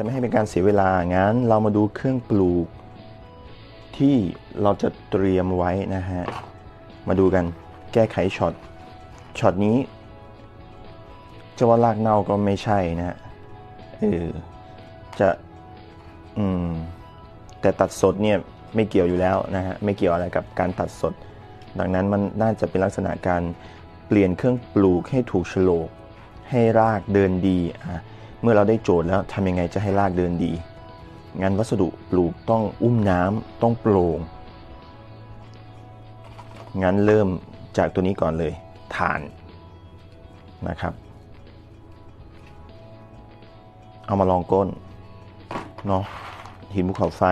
จะไม่ให้เป็นการเสียเวลา งั้นเรามาดูเครื่องปลูก ที่เราจะเตรียมไว้นะฮะ มาดูกันแก้ไขช็อต ช็อตนี้จะว่าลากเน่าก็ไม่ใช่นะฮะเออจะ อืม แต่ตัดสดเนี่ยไม่เกี่ยวอยู่แล้วนะฮะ ไม่เกี่ยวอะไรกับการตัดสด ดังนั้นมันน่าจะเป็นลักษณะการเปลี่ยนเครื่องปลูกให้ถูกโฉลกให้รากเดินดีอะ เมื่อเราได้โจทย์แล้วทำยังไงจะให้รากเดินดี งานวัสดุปลูกต้องอุ้มน้ำต้องโปร่งงั้นเริ่มจากตัวนี้ก่อนเลยฐานนะครับ เอามาลองก้นเนาะหินภูเขาไฟ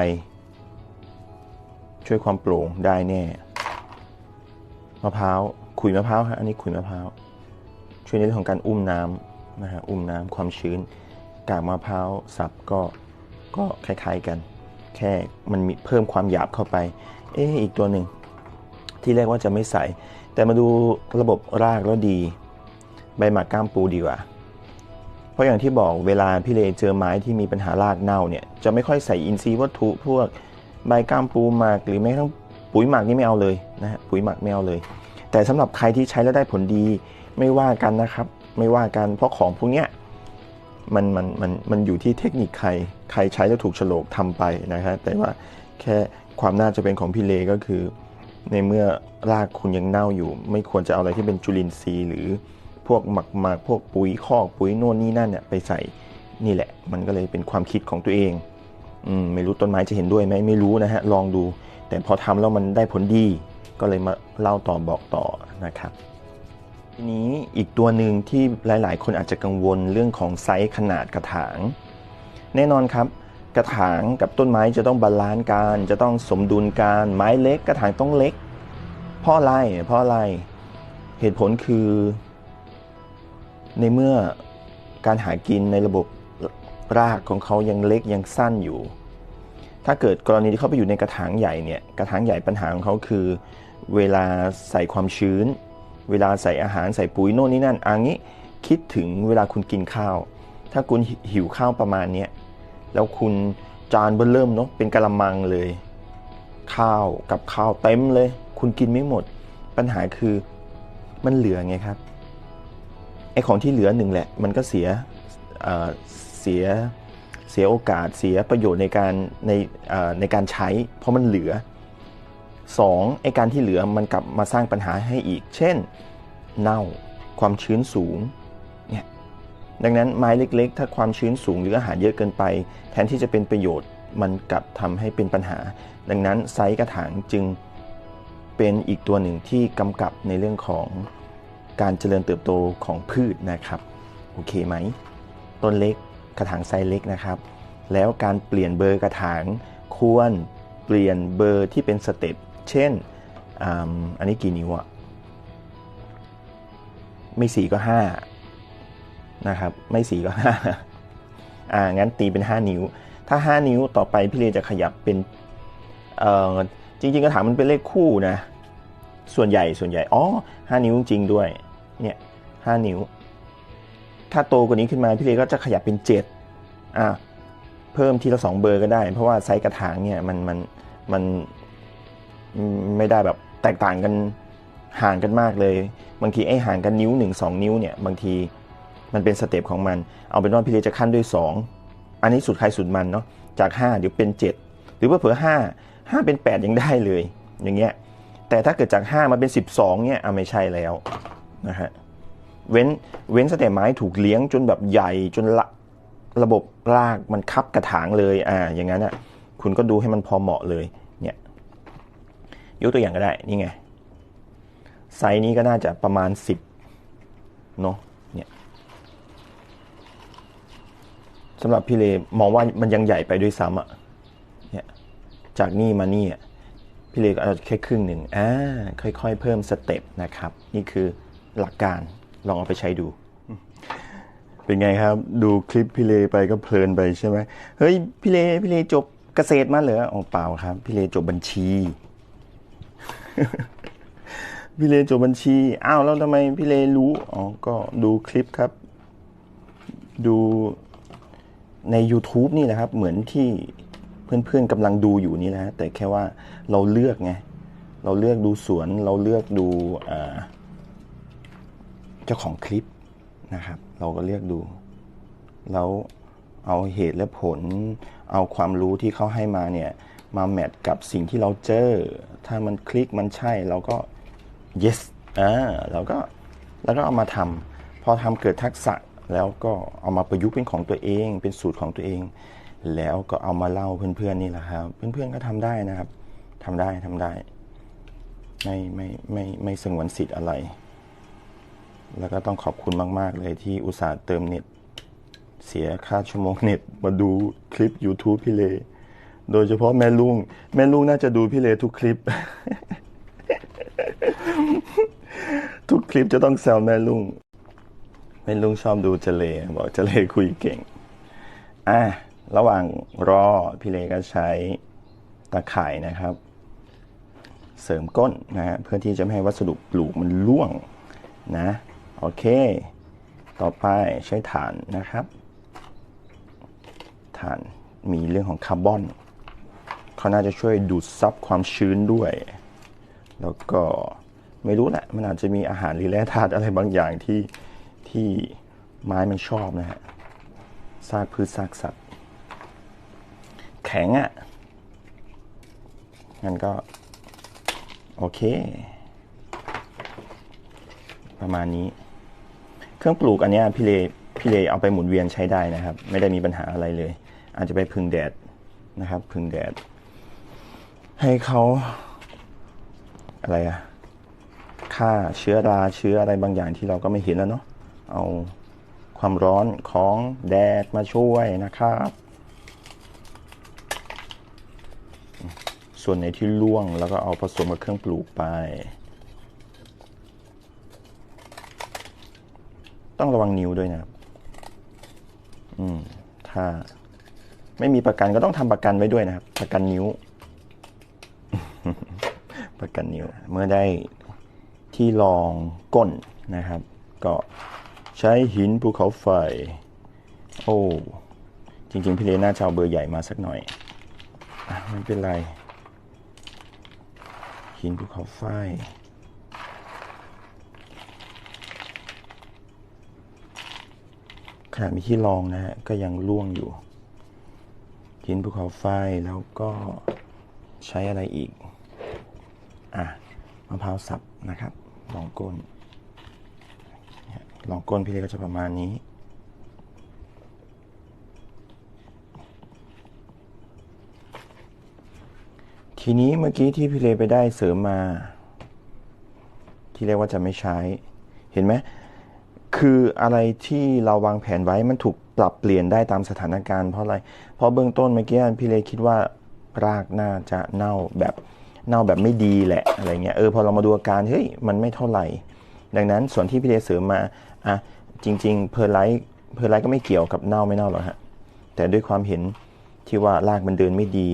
ช่วยความโปร่งได้แน่มะพร้าวขุยมะพร้าวฮะอันนี้ขุยมะพร้าวช่วยในเรื่องของการอุ้มน้ำ นะฮะอุ้มน้ำความชื้น กากมะพร้าวสับก็ก็คล้ายๆกัน แค่มันมีเพิ่มความหยาบเข้าไป เอ๊อีกตัวหนึ่งที่แรกว่าจะไม่ใส่ แต่มาดูระบบรากแล้วดี ใบหมากก้ามปูดีกว่า เพราะอย่างที่บอกเวลาพี่เลเจอไม้ที่มีปัญหารากเน่าเนี่ยจะไม่ค่อยใส่อินทรีย์วัตถุพวกใบก้ามปูหมากหรือแม้กระทั่งปุ๋ยหมักนี่ไม่เอาเลยนะฮะปุ๋ยหมักไม่เอาเลย แต่สำหรับใครที่ใช้แล้วได้ผลดีไม่ว่ากันนะครับ ไม่ว่ากันเพราะของพวกเนี้ยมันมันมันมันอยู่ที่เทคนิคใคร ใครใช้แล้วถูกโฉลกทำไปนะฮะแต่ว่าแค่ความน่าจะเป็นของพี่เลก็คือ ในเมื่อรากคุณยังเน่าอยู่ ไม่ควรจะเอาอะไรที่เป็นจุลินทรีย์หรือพวกหมักหมักพวกปุ๋ยคอกปุ๋ยโน่นนี่นั่นเนี่ยไปใส่นี่แหละ มันก็เลยเป็นความคิดของตัวเองอืมไม่รู้ต้นไม้จะเห็นด้วยไหมไม่รู้นะฮะลองดู แต่พอทำแล้วมันได้ผลดี ก็เลยมาเล่าต่อบอกต่อนะครับ ทีนี้อีกตัวหนึ่งที่หลาย ๆ คนอาจจะกังวลเรื่องของไซส์ขนาดกระถาง แน่นอนครับ กระถางกับต้นไม้จะต้องบาลานซ์กันจะต้องสมดุลกันไม้เล็กกระถางต้องเล็กเพราะอะไรเพราะอะไรเหตุผลคือ ในเมื่อการหากินในระบบรากของเขายังเล็กยังสั้นอยู่ ถ้าเกิดกรณีที่เขาไปอยู่ในกระถางใหญ่เนี่ยกระถางใหญ่ปัญหาของเขาคือ เวลาใส่ความชื้น เวลาใส่อาหารใส่ปุ๋ยโน่นนี่นั่นอันนี้คิดถึงเวลาคุณกินข้าว ถ้าคุณหิวข้าวประมาณเนี้ยแล้วคุณจานเบิ่มเริ่มเนาะเป็นกะละมังเลย ข้าวกับข้าวเต็มเลย คุณกินไม่หมด ปัญหาคือมันเหลือไงครับไอของที่เหลือหนึ่งแหละ มันก็เสียเสียเสียโอกาสเสียประโยชน์ในการในในการใช้ เพราะมันเหลือ สองไอการที่เหลือมันกลับมาสร้างปัญหาให้อีก เช่น เน่าความชื้นสูงเนี่ยดังนั้นไม้เล็กๆ ถ้าความชื้นสูงหรืออาหารเยอะเกินไป แทนที่จะเป็นประโยชน์มันกลับทำให้เป็นปัญหา ดังนั้นไซส์กระถางจึงเป็นอีกตัวหนึ่งที่กำกับในเรื่องของการเจริญเติบโตของพืชนะครับโอเคไหมต้นเล็กกระถางไซส์เล็กนะครับ แล้วการเปลี่ยนเบอร์กระถางควรเปลี่ยนเบอร์ที่เป็นสเต็ป เช่นอ,อันนี้กี่นิ้วอะไม่สี่ก็ห้านะครับ ไม่สี่ก็ห้าอ่า งั้นตีเป็น 5 นิ้ว ถ้า 5 นิ้วต่อไปพี่เลจะขยับเป็น เอ่อ จริง ๆ กระถางมันเป็นเลขคู่นะ ส่วนใหญ่ ส่วนใหญ่ อ๋อ5นิ้วจริงด้วย เนี่ย5นิ้ว ถ้าโตกว่านี้ขึ้นมาพี่เลก็จะขยับเป็น 7 อะเพิ่มทีละ 2 เบอร์ก็ได้ เพราะว่าไซส์กระถางเนี่ยมันมันมัน ไม่ได้แบบแตกต่างกันห่างกันมากเลย บางทีไอ้ห่างกันนิ้ว 1 2 นิ้วเนี่ยบางทีมันเป็นสเต็ปของมัน เอาเป็นว่าพี่เลจะขั้นด้วย 2 อันนี้สุดใครสุดมันเนาะจาก 5 เดี๋ยวเป็น 7 หรือว่าเผื่อ5 5 เป็น 8 ยังได้เลย อย่างเงี้ยแต่ถ้าเกิดจาก 5 มาเป็น 12เนี่ยอะไม่ใช่แล้วนะฮะเว้นเว้นสเต็ปไม้ถูกเลี้ยงจนแบบใหญ่จนละระบบรากมันคับกระถางเลยอ่าอย่างนั้นอะคุณก็ดูให้มันพอเหมาะเลย ยกตัวอย่างก็ได้ นี่ไง ไซส์นี้ก็น่าจะประมาณ 10เนาะเนี่ยสำหรับพี่เลมองว่ามันยังใหญ่ไปด้วยซ้ำอะเนี่ยจากนี่มานี่อะพี่เลก็เอาแค่ครึ่งหนึ่งอ่าค่อยๆ เพิ่มสเต็ปนะครับ นี่คือหลักการลองเอาไปใช้ดู เป็นไงครับ ดูคลิปพี่เลไปก็เพลินไปใช่ไหมเฮ้ยพี่เลพี่เลจบเกษตรมาเหรออ๋อเปล่าครับ พี่เลจบบัญชี พี่เลจบบัญชี อ้าวแล้วทำไมพี่เลรู้ อ๋อ ก็ดูคลิปครับ ดูใน YouTube นี่แหละครับ เหมือนที่เพื่อนๆกำลังดูอยู่นี่แหละแต่แค่ว่าเราเลือกไง เราเลือกดูสวน เราเลือกดูเจ้าของคลิปนะครับ เราก็เลือกดู แล้วเอาเหตุและผล เอาความรู้ที่เขาให้มาเนี่ยมาแมทกับสิ่งที่เราเจอ ถ้ามันคลิกมันใช่เราก็ yes อ่าเราก็แล้วก็เอามาทำพอทำเกิดทักษะแล้วก็เอามาประยุกต์เป็นของตัวเอง เป็นสูตรของตัวเอง แล้วก็เอามาเล่าเพื่อนๆนี่แหละครับ เพื่อนๆก็ทำได้นะครับทำได้ทำได้ ไม่ไม่ไม่ไม่สงวนสิทธิ์อะไร แล้วก็ต้องขอบคุณมาก ๆ เลยที่อุตส่าห์เติมเน็ต เสียค่าชั่วโมงเน็ตมาดูคลิป YouTube พี่เล โดยเฉพาะแม่ลุง แม่ลุงน่าจะดูพี่เลทุกคลิป ทุกคลิปจะต้องแซวแม่ลุง แม่ลุงชอบดูเจเล บอกเจเลคุยเก่ง อะ ระหว่างรอพี่เลก็ใช้ตะข่ายนะครับ เสริมก้นนะฮะเพื่อที่จะไม่ให้วัสดุปลูกมันร่วงนะ โอเค ต่อไปใช้ฐานนะครับ ฐานมีเรื่องของคาร์บอนเขาน่าจะช่วยดูดซับความชื้นด้วย แล้วก็ไม่รู้แหละมันอาจจะมีอาหารหรือแร่ธาตุอะไรบางอย่างที่ที่ไม้มันชอบนะฮะซากพืชซากสัตว์ แข็งอะ่ะงั้นก็ โอเค ประมาณนี้ เครื่องปลูกอันนี้พี่เลพี่เลเอาไปหมุนเวียนใช้ได้นะครับ ไม่ได้มีปัญหาอะไรเลย อาจจะไปพึ่งแดดนะครับ พึ่งแดด ให้เขาอะไรอะฆ่าเชื้อราเชื้ออะไรบางอย่างที่เราก็ไม่เห็นแล้วเนาะเอาความร้อนของแดดมาช่วยนะครับ ส่วนไหนที่ร่วงแล้วก็เอาผสมกับเครื่องปลูกไป ต้องระวังนิ้วด้วยนะอืมถ้า ไม่มีประกันก็ต้องทำประกันไว้ด้วยนะครับ ประกันนิ้ว ประกันนิ้ว เมื่อได้ที่รองก้นนะครับ ก็ใช้หินภูเขาไฟ โอ้ จริง ๆ พี่เลน่าจะเอาเบอร์ใหญ่มาสักหน่อยอไม่เป็นไร หินภูเขาไฟขนาดมีที่รองนะฮะก็ยังร่วงอยู่ หินภูเขาไฟแล้วก็ใช้อะไรอีก อะมะพร้าวสับนะครับ ลองก้น ลองก้นพี่เล็กก็จะประมาณนี้ ทีนี้เมื่อกี้ที่พี่เลไปได้เสริมมา ที่เรียกว่าจะไม่ใช้ เห็นไหมคืออะไรที่เราวางแผนไว้มันถูก ปรับเปลี่ยนได้ตามสถานการณ์เพราะอะไร เพราะเบื้องต้นเมื่อกี้พี่เลคิดว่ารากน่าจะเน่าแบบเน่าแบบไม่ดีแหละอะไรเงี้ยเออพอเรามาดูอาการเฮ้ยมันไม่เท่าไหร่ ดังนั้นส่วนที่พี่เลเสริมมาอะจริง ๆ เพอร์ไลท์เพอร์ไลท์ก็ไม่เกี่ยวกับเน่าไม่เน่าหรอกฮะแต่ด้วยความเห็นที่ว่ารากมันเดินไม่ดี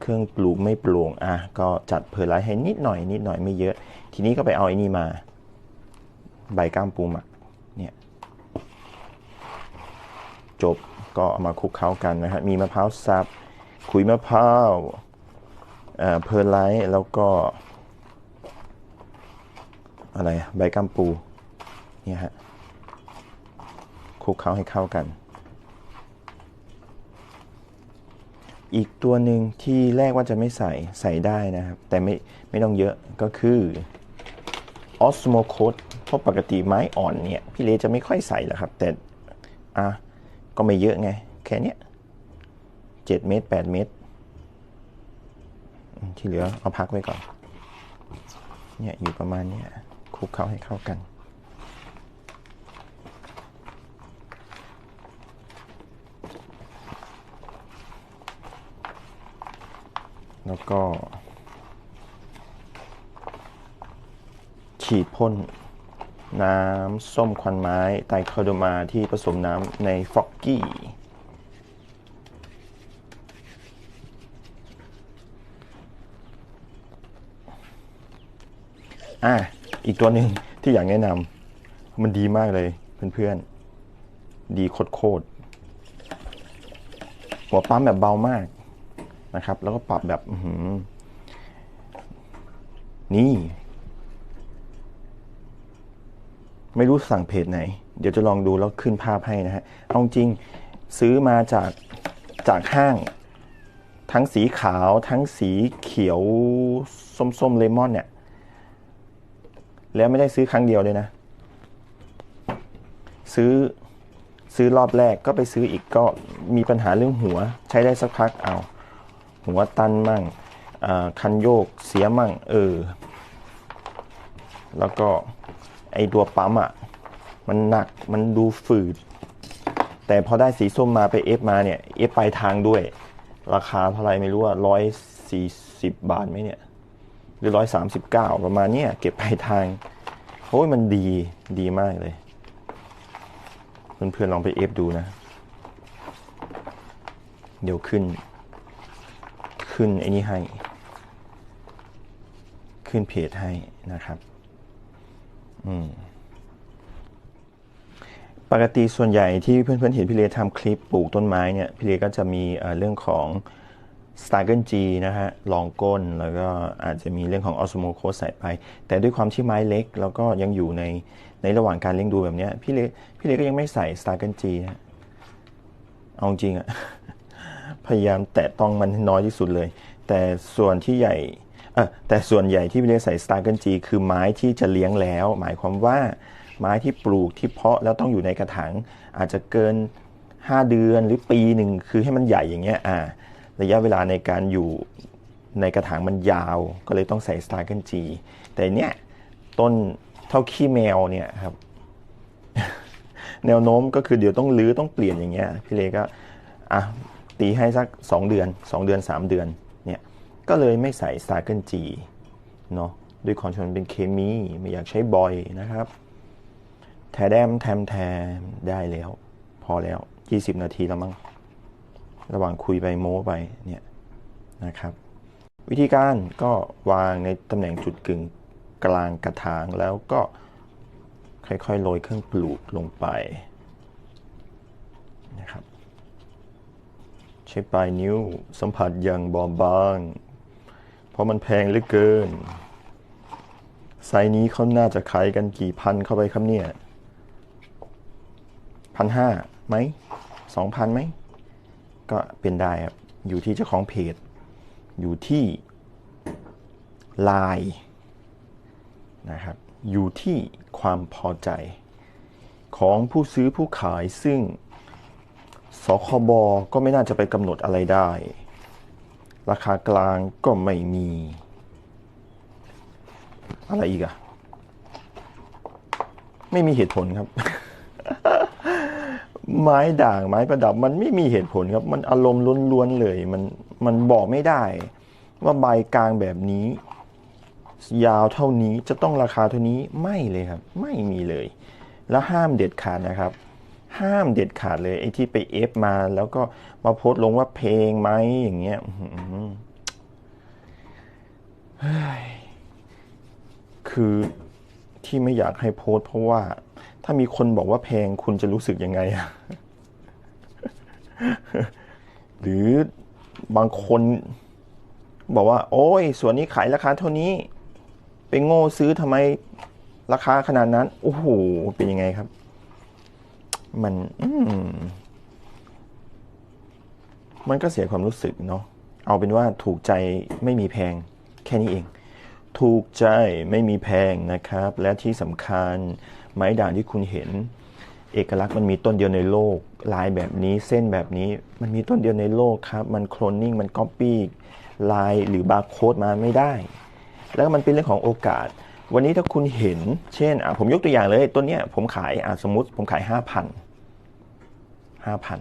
เครื่องปลูกไม่โปร่งอะก็จัดเพอร์ไลท์ให้นิดหน่อยนิดหน่อยไม่เยอะ ทีนี้ก็ไปเอาไอ้นี่มา ใบก้ามปูหมัก เนี่ย จบก็เอามาคลุกเคล้ากันนะฮะมีมะพร้าวสับขุยมะพร้าวเอ่อเพอร์ไลท์แล้วก็ อะไรใบกัมปูเนี่ยฮะคลุกเคล้าให้เข้ากัน อีกตัวหนึ่งที่แรกว่าจะไม่ใส่ใส่ได้นะครับ แต่ไม่ไม่ต้องเยอะก็คือออสโมโคดเพราะปกติไม้อ่อนเนี่ย พี่เลจะไม่ค่อยใส่หรอกครับ แต่อะ ก็ไม่เยอะไง แค่เนี้ยเจ็ดเมตรแปดเมตร ที่เหลือเอาพักไว้ก่อน เนี่ยอยู่ประมาณเนี้ยคลุกเข้าให้เข้ากัน แล้วก็ ฉีดพ่น น้ำส้มควันไม้ไตรคาโดมาที่ผสมน้ำในฟอกกี้อะอีกตัวหนึ่งที่อยากแนะนำมันดีมากเลยเพื่อนๆ ดีโคตรๆหัวปั๊มแบบเบามากนะครับ แล้วก็ปรับแบบนี่ ไม่รู้สั่งเพจไหน เดี๋ยวจะลองดูแล้วขึ้นภาพให้นะฮะ เอาจริงซื้อมาจากจากห้าง ทั้งสีขาวทั้งสีเขียวส้มๆเลมอนเนี่ย แล้วไม่ได้ซื้อครั้งเดียวเลยนะ ซื้อซื้อรอบแรกก็ไปซื้ออีกก็มีปัญหาเรื่องหัว ใช้ได้สักพักเอา หัวตันมั่งคันโยกเสียมั่งเออ แล้วก็ ไอตัวปั๊มอะ มันหนักมันดูฝืด แต่พอได้สีส้มมาไปเอฟมาเนี่ยเอฟปลายทางด้วย ราคาเท่าไรไม่รู้อะร้อยสี่สิบบาทไหมเนี่ย หรือร้อยสามสิบเก้าประมาณเนี้ยเก็บปลายทางโอ้ยมันดีดีมากเลย เพื่อนๆลองไปเอฟดูนะ เดี๋ยวขึ้น ขึ้นไอ้นี่ให้ ขึ้นเพจให้นะครับ ปกติส่วนใหญ่ที่เพื่อนๆเห็นพี่เลทำคลิปปลูกต้นไม้เนี่ยพี่เลก็จะมีเรื่องของ s t a r g e n G นะฮะรองก้นแล้วก็อาจจะมีเรื่องของ Osmo c o ใส่ไป แต่ด้วยความที่ไม้เล็ก แล้วก็ยังอยู่ในในระหว่างการเลี้ยงดูแบบนี้พี่เลพี่เลก็ยังไม่ใส่ s t a r g e n G ฮะเอาจริงอะพยายามแตะต้องมันให้น้อยที่สุดเลย แต่ส่วนที่ใหญ่ แต่ส่วนใหญ่ที่พี่เลใส่ s t a r g e n G คือไม้ที่จะเลี้ยงแล้ว หมายความว่าไม้ที่ปลูกที่เพาะแล้วต้องอยู่ในกระถางอาจจะเกิน 5 เดือนหรือปีหนึ่งคือให้มันใหญ่อย่างเงี้ยอ่าระยะเวลาในการอยู่ในกระถางมันยาว ก็เลยต้องใส่ s t a r g e n G แต่เนี้ยต้นเท่าขี้แมวเนี่ยครับ แนวโน้มก็คือเดี๋ยวต้องรื้อต้องเปลี่ยนอย่างเงี้ยพี่เลก็อะตีให้สัก 2 เดือน 2 เดือน 3 เดือน ก็เลยไม่ใส่ s t a r g e n G เนาะด้วยความที่มันเป็นเคมีไม่อยากใช้บอยนะครับ แทแดมแทมแทมได้แล้ว พอแล้ว 20 นาทีแล้วมั้งระหว่างคุยไปโม้ไปเนี่ยนะครับ วิธีการก็วางในตำแหน่งจุดกึ่งกลางกระถางแล้วก็ค่อยๆโรยเครื่องปลูกลงไปนะครับ ใช้ปลายนิ้วสัมผัสอย่างเบาบาง ราะมันแพงเหลือเกิน ไซส์นี้เขาน่าจะขายกันกี่พันเข้าไปครับเนี่ยพันห้าไหมสองพันไหม ก็เป็นได้ครับ อยู่ที่เจ้าของเพจ อยู่ที่ไลน์นะครับ อยู่ที่ความพอใจ ของผู้ซื้อผู้ขายซึ่งสคบก็ไม่น่าจะไปกำหนดอะไรได้ ราคากลางก็ไม่มี อะไรอีกอะไม่มีเหตุผลครับ ไม้ด่างไม้ประดับมันไม่มีเหตุผลครับ มันอารมณ์ล้วนๆเลย มันมันบอกไม่ได้ ว่าใบกลางแบบนี้ ยาวเท่านี้จะต้องราคาเท่านี้ไม่เลยครับ ไม่มีเลย แล้วห้ามเด็ดขาดนะครับ ห้ามเด็ดขาดเลยไอ้ที่ไปเอฟมา แล้วก็มาโพสต์ลงว่าเพลงไหมอย่างเงี้ยคือที่ไม่อยากให้โพสต์เพราะว่า ถ้ามีคนบอกว่าแพงคุณจะรู้สึกยังไงอะหรือบางคนบอกว่า โอ้ยส่วนนี้ขายราคาเท่านี้ ไปโง่ซื้อทำไมราคาขนาดนั้น โอ้โห เป็นยังไงครับ มันอมมันก็เสียความรู้สึกเนาะเอาเป็นว่าถูกใจไม่มีแพงแค่นี้เอง ถูกใจไม่มีแพงนะครับ และที่สำคัญไม้ด่างที่คุณเห็น เอกลักษณ์มันมีต้นเดียวในโลก ลายแบบนี้เส้นแบบนี้ มันมีต้นเดียวในโลกครับ มันโคลนนิ่งมันก๊อปปี้ลายหรือบาร์โค้ดมาไม่ได้ แล้วมันเป็นเรื่องของโอกาส วันนี้ถ้าคุณเห็น เช่นอะผมยกตัวอย่างเลยต้นเนี้ยผมขายอะสมมติผมขายห้าพันห้าพัน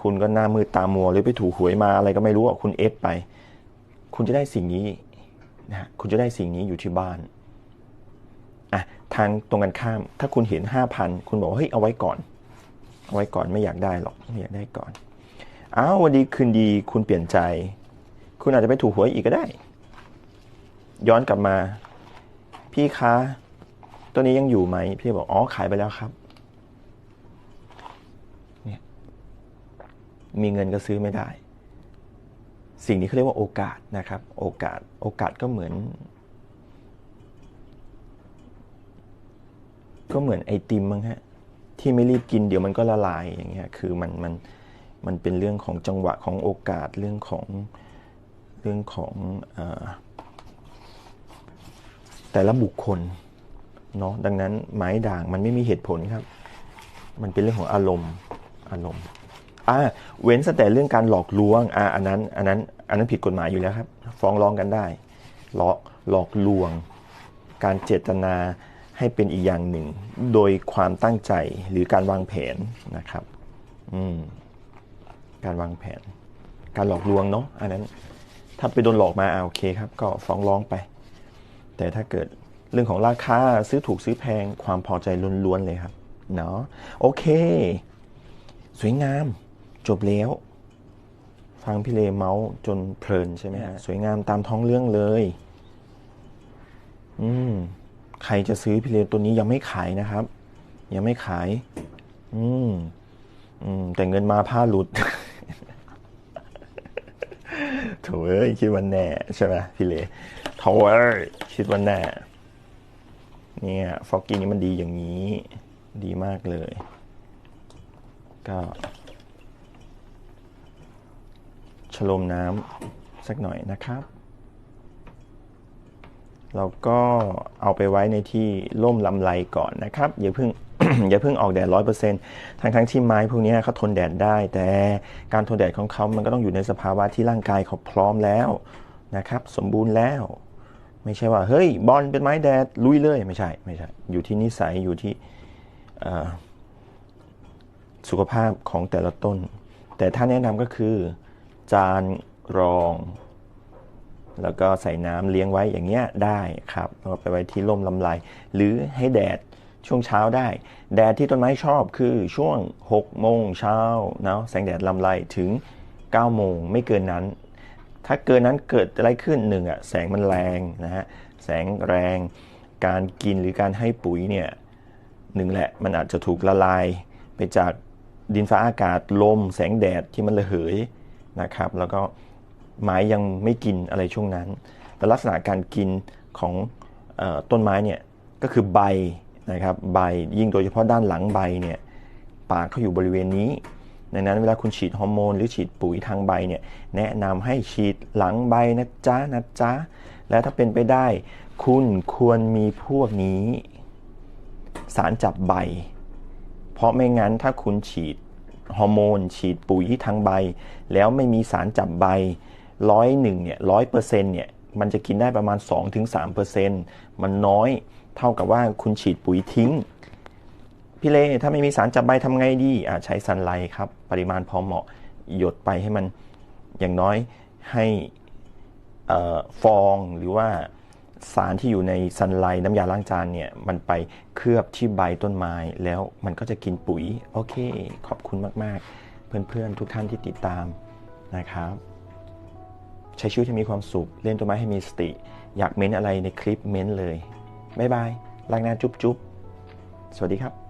คุณก็หน้ามือตามัวหรือไปถูหวยมาอะไรก็ไม่รู้อะคุณเอฟไป คุณจะได้สิ่งนี้นะคุณจะได้สิ่งนี้อยู่ที่บ้านอะทางตรงกันข้าม ถ้าคุณเห็นห้าพันคุณบอกเฮ้ยเอาไว้ก่อน เอาไว้ก่อนไม่อยากได้หรอกไม่อยากได้ก่อนอ้าววันดีคืนดีคุณเปลี่ยนใจ คุณอาจจะไปถูหวยอีกก็ได้ ย้อนกลับมา พี่คะตัวนี้ยังอยู่ไหม พี่บอก อ๋อ ขายไปแล้วครับ เนี่ย มีเงินก็ซื้อไม่ได้ สิ่งนี้เขาเรียกว่าโอกาสนะครับ โอกาส โอกาสก็เหมือน ก็เหมือนไอติมมั้งฮะ ที่ไม่รีบกินเดี๋ยวมันก็ละลายอย่างเงี้ย คือมันมันมันเป็นเรื่องของจังหวะของโอกาสเรื่องของเรื่องของอ แต่ละบุคคลเนาะดังนั้นไม้ด่างมันไม่มีเหตุผลครับ มันเป็นเรื่องของอารมณ์อารมณ์อ่าเว้นแต่เรื่องการหลอกลวงอ่าอันนั้นอันนั้นอันนั้นผิดกฎหมายอยู่แล้วครับ ฟ้องร้องกันได้ หลอกหลอกลวง การเจตนาให้เป็นอีกอย่างหนึ่ง โดยความตั้งใจหรือการวางแผนนะครับอืมการวางแผน การหลอกลวงเนาะอันนั้นถ้าไปโดนหลอกมาอ่าโอเคครับ ก็ฟ้องร้องไป แต่ถ้าเกิดเรื่องของราคาซื้อถูกซื้อแพงความพอใจล้วนๆเลยครับเนาะโอเค สวยงามจบแล้ว ฟังพี่เลเมาส์จนเพลินใช่ไหมฮะสวยงามตามท้องเรื่องเลย อืมใครจะซื้อพี่เลตัวนี้ยังไม่ขายนะครับ ยังไม่ขาย อืมอืมแต่เงินมาผ้าหลุดโถเอ้ยคิดว่าแน่ใช่ไหมพี่เล โถเอ้ยคิดว่าแน่เนี่ยฟอกกี้นี้มันดีอย่างนี้ ดีมากเลย ก็ชโลมน้ำสักหน่อยนะครับ เราก็เอาไปไว้ในที่ร่มลำไรก่อนนะครับ อย่าเพิ่งอย่าเพิ่งออกแดดร้อยเปอร์เซ็นต์ทั้งทั้งที่ไม้พวกนี้เขาทนแดดได้ แต่การทนแดดของเขามันก็ต้องอยู่ในสภาวะที่ร่างกายเขาพร้อมแล้วนะครับ สมบูรณ์แล้ว ไม่ใช่ว่า เฮ้ย บอลเป็นไม้แดดลุยเลยไม่ใช่ไม่ใช่ อยู่ที่นิสัยอยู่ที่สุขภาพของแต่ละต้น แต่ถ้าแนะนำก็คือ จานรอง แล้วก็ใส่น้ำเลี้ยงไว้อย่างเงี้ยได้ครับแล้วไปไว้ที่ร่มลำไรหรือให้แดดช่วงเช้าได้ แดดที่ต้นไม้ชอบคือช่วง6โมงเช้าเนาะแสงแดดลำไรถึง9โมงไม่เกินนั้น ถ้าเกินนั้นเกิดอะไรขึ้นหนึ่งอะแสงมันแรงนะฮะแสงแรงการกินหรือการให้ปุ๋ยเนี่ยหนึ่งแหละมันอาจจะถูกละลายไปจากดินฟ้าอากาศลม แสงแดดที่มันระเหยนะครับ แล้วก็ไม้ยังไม่กินอะไรช่วงนั้นแต่ลักษณะการกินของออต้นไม้เนี่ยก็คือใบนะครับใบยิ่งโดยเฉพาะด้านหลังใบเนี่ยปากเขาอยู่บริเวณนี้ ดังนั้นเวลาคุณฉีดฮอร์โมนหรือฉีดปุ๋ยทางใบเนี่ยแนะนำให้ฉีดหลังใบนะจ๊ะนะจ๊ะ และถ้าเป็นไปได้ คุณควรมีพวกนี้ สารจับใบ เพราะไม่งั้นถ้าคุณฉีดฮอร์โมน ฉีดปุ๋ยทางใบ แล้วไม่มีสารจับใบร้อยหนึ่งเนี่ยร้อยเปอร์เซ็นต์เนี่ยมันจะกินได้ประมาณ 2-3%เปอร์เซ็นต์มันน้อยเท่ากับว่าคุณฉีดปุ๋ยทิ้ง พี่เล่ถ้าไม่มีสารจับใบทำไงดีอ่าใช้ซันไลท์ครับ ปริมาณพอเหมาะหยดไปให้มันอย่างน้อยให้ออฟองหรือว่าสารที่อยู่ในซันไลท์น้ำยาล้างจานเนี่ยมันไปเคลือบที่ใบต้นไม้ แล้วมันก็จะกินปุ๋ย โอเค ขอบคุณมากๆ เพื่อนๆ ทุกท่านที่ติดตามนะครับ ใช้ชีวิตให้มีความสุข เล่นต้นไม้ให้มีสติ อยากเม้นอะไรในคลิปเม้นเลย บ๊ายบายลางหน้าจุ๊บๆ สวัสดีครับ